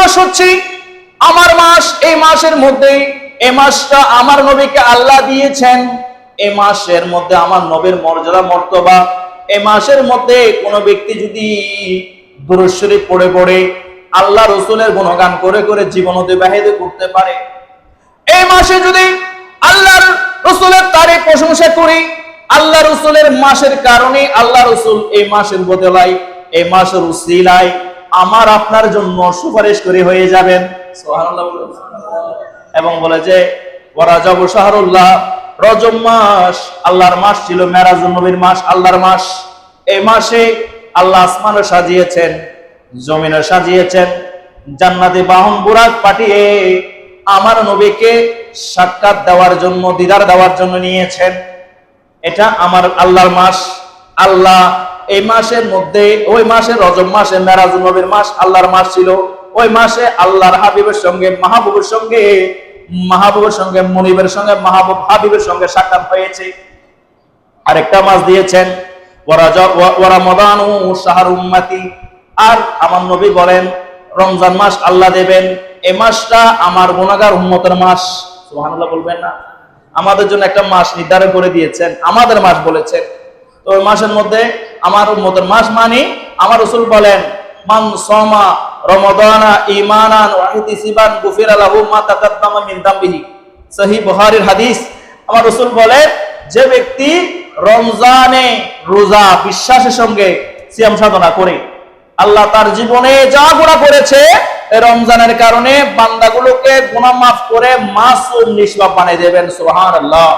মাস হচ্ছে, আমার মাস, এই মাসের মধ্যে এই মাসটা আমার নবীকে আল্লাহ দিয়েছেন এই মাসের মধ্যে আমার নবীর মর্যাদা, মর্তবা এই মাসের মধ্যে কোনো ব্যক্তি যদি দুরশ্বরী পড়ে পড়ে, আল্লাহ রসুলের গুণগান করে করে জীবন অতিবাহিত করতে পারে। এই মাসে যদি আল্লাহর রসুলের তারে প্রশংসা করি, আল্লাহ রসুলের মাসের কারণে আল্লাহ রসুল এই মাসের বদলায়, এই মাসের উসিলায় আমার আপনার জন্য সুপারিশ করে হয়ে যাবেন। এবং বলে যে ওরাজব শাহরুল্লাহ রজব মাস আল্লাহর মাস ছিল মেরাজ নবীর মাস আল্লাহর মাস। এই মাসে আল্লাহ আসমানও সাজিয়েছেন জমিনও সাজিয়েছেন জান্নাতে বাহন বুরাক পাঠিয়ে আমার নবীকে সাক্ষাৎ দেওয়ার জন্য দিদার দেওয়ার জন্য নিয়েছেন। এটা আমার আল্লাহর মাস। আল্লাহ এই মাসের মধ্যে, ওই মাসে রজব মাসে, মেরাজ নবীর মাস, আল্লাহর মাস ছিল। ওই মাসে আল্লাহর হাবিবের সঙ্গে, মাহবুবের সঙ্গে মাহবুবের সঙ্গে, মনিবের সঙ্গে, মাহবুব হাবিবের সঙ্গে সাক্ষাৎ হয়েছে। আরেকটা মাস দিয়েছেন আর আমার নবী বলেন, রমজান মাস আল্লাহ দেবেন এই মাসটা আমার গুণাগার উম্মতের মাস। সুবহানাল্লাহ বলবেন না। আমাদের জন্য একটা মাস নির্ধারণ করে দিয়েছেন, আমাদের মাস বলেছেন। তো ওই মাসের মধ্যে আমার উম্মতের মাস মানে আমার রসুল বলেন, মান সমা রমাদানা ঈমানান ওয়া ইহতিসাবান গুফিরা লাহু মা তাকাদ্দামা মিন দামবিহি। বুখারীর হাদিস। আমার রসুল বলেন যে ব্যক্তি রমজানে রোজা বিশ্বাসের সঙ্গে সিয়াম সাধনা করে, আল্লাহ তার জীবনে যা গুণা করেছে রমজানের কারণে বান্দাগুলোকে গুনাহ মাফ করে মাসুম নিষ্পাপ বানিয়ে দেবেন, সুবহানাল্লাহ।